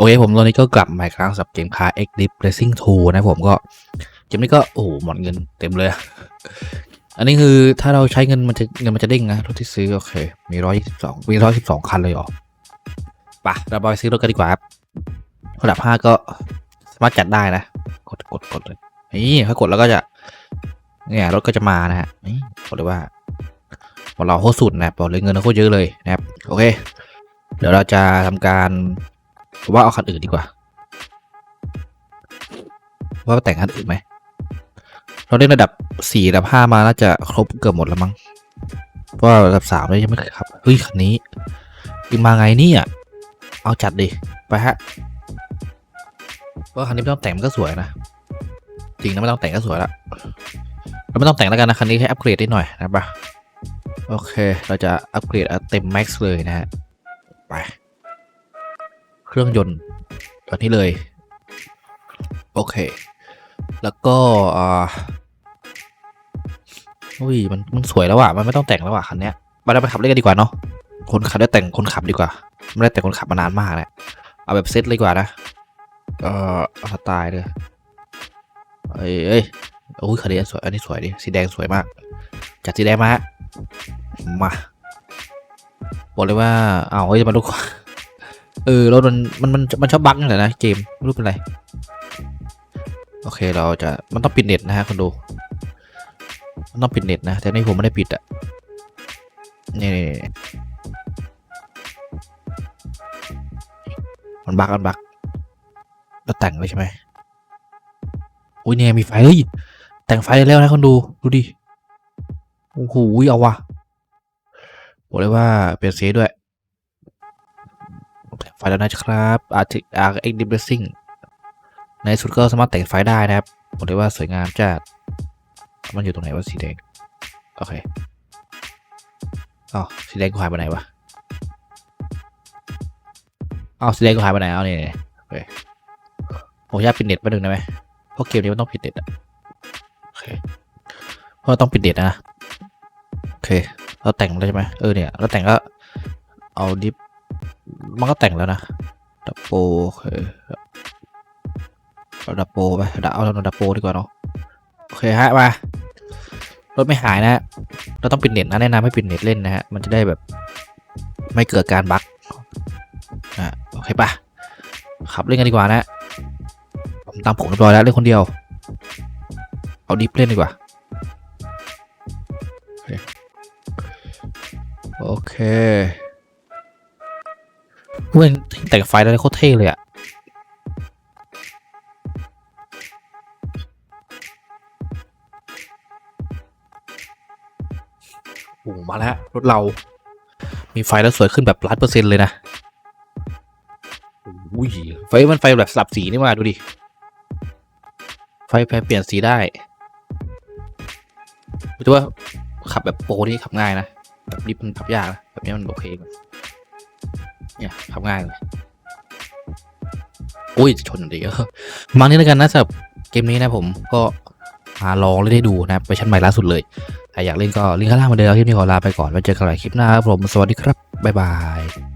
โอเคผมตอนนี้ก็กลับมาอีกครั้งสำหรับเกมคาร์ X Dip Racing 2 นะผมก็เกมนี้ก็โอ้โหหมดเงินเต็มเลย อันนี้คือถ้าเราใช้เงินมันจะเงินมันจะเด้งนะรถที่ซื้อโอเค มีร้อยสิบสองมีร้อยสิบสองคันเลยเหรอปะเราไปซื้อรถกันดีกว่าครับระดับห้าก็สามารถจัดได้นะ กดกดกดเลยนี่ถ้ากดแล้วก็จะเนี่ยรถก็จะมานะฮะนี่บอกเลยว่าบอกเราโคตรสุดนะบอกเลยเงินเราโคตรเยอะเลยนะครับโอเค เดี๋ยวเราจะทำการ ว่าเอาคันอื่นดีกว่า ว่าแต่งคันอื่นไหม เราเล่นระดับสี่ระดับห้ามาน่าจะครบเกือบหมดแล้วมั้ง เพราะว่าระดับสามเลยยังไม่เคยขับ เฮ้ยคันนี้ยิงมาไงเนี่ยเอาจัดดิ ไปฮะ เพราะคันนี้ไม่ต้องแต่งมันก็สวยนะ จริงนะไม่ต้องแต่งก็สวยละเราไม่ต้องแต่งแล้วกันนะคันนี้แค่อัปเกรดได้หน่อยนะปะโอเค เราจะอัปเกรดเต็มแม็กซ์เลยนะฮะ ไป เครื่องยนต์ตัวนี้เลย โอเค แล้วก็อ่าอุ้ยมันมันสวยแล้วอะมันไม่ต้องแต่งแล้วอะคันเนี้ยมาเราไปขับเล่นกันดีกว่าเนาะคนขับได้แต่งคนขับดีกว่าไม่ได้แต่งคนขับมานานมากแล้วเอาแบบเซตเลยดีกว่านะเออเอาสไตล์เลยเอ้ยเอ้ยโอ้ยคันนี้สวยอันนี้สวยดิสีแดงสวยมากจัดสีแดงมามาบอกเลยว่าอ้าวเฮ้ยมาดู เออรถมันมันมันมันชอบบั๊กนั่แหละนะเกมไม่รู้เป็นไร โอเคเราจะมันต้องปิดเน็ตนะฮะคนดู มันต้องปิดเน็ตนะ แต่นี่ผมไม่ได้ปิดอะนี่นี่นี่มันบั๊กมันบั๊กเราแต่งเลยใช่ไหมอุ้ยเนี่ยมีไฟเฮ้ยแต่งไฟแล้วนะคนดูดูดิโอ้โหเอาวะบอกเลยว่าเปลี่ยนสีด้วย แต่งไฟแล้วนะครับอาร์ติอาร์เอ็กดิเบซิ่งในสุดก็สามารถแต่งไฟได้นะครับบอกเลยว่าสวยงามจัดมันอยู่ตรงไหนวะสีแดง โอเคอ๋อสีแดงกูหายไปไหนวะอ้าวสีแดงกูหายไปไหนเอาเนี่ยโอเคผมอยากปิดเน็ตไปหนึ่งได้ไหมเพราะเกมนี้มันต้องปิดเน็ตอะโอเคเพราะต้องปิดเน็ตนะโอเคเราแต่งแล้วใช่ไหมเออเนี่ยเราแต่งก็เอาดิฟ มันก็แต่งแล้วนะดับโปโอเคเอาดับโปไปดับเอาดับโปดีกว่าเนาะโอเคฮะมารถไม่หายนะฮะเราต้องปิดเน็ตนะแนะนำให้ปิดเน็ตเล่นนะฮะมันจะได้แบบไม่เกิดการบั๊กอะโอเคปะขับเล่นกันดีกว่านะผมตามผมเรียบร้อยแล้วเล่นคนเดียว เอาดิฟเล่นดีกว่าโอเค เคเว้ยแต่งไฟแล้วโคตรเท่เลยอะโอ้โหมาแล้ว รถเรา มีไฟแล้วสวยขึ้นแบบล้านเปอร์เซ็นต์เลยนะอุ้ยไฟมันไฟแบบสลับสีนี่มาดูดิ ไฟไฟเปลี่ยนสีได้รู้ว่าขับแบบโปรนี่ขับง่ายนะ แบบนี้มันขับยากนะ แบบนี้มันโอเคกว่า เนี่ยทำง่ายเลยอุ้ยชนดีเออมานี้แล้วกันนะสำหรับเกมนี้นะผมก็มาลองเล่นให้ดูนะไปชั้นใหม่ล่าสุดเลยใครอยากเล่นก็ลิงก์ข้างล่างมาเดิมคลิปนี้ขอลาไปก่อนไว้เจอกันใหม่คลิปหน้าครับผม สวัสดีครับ บ๊ายบาย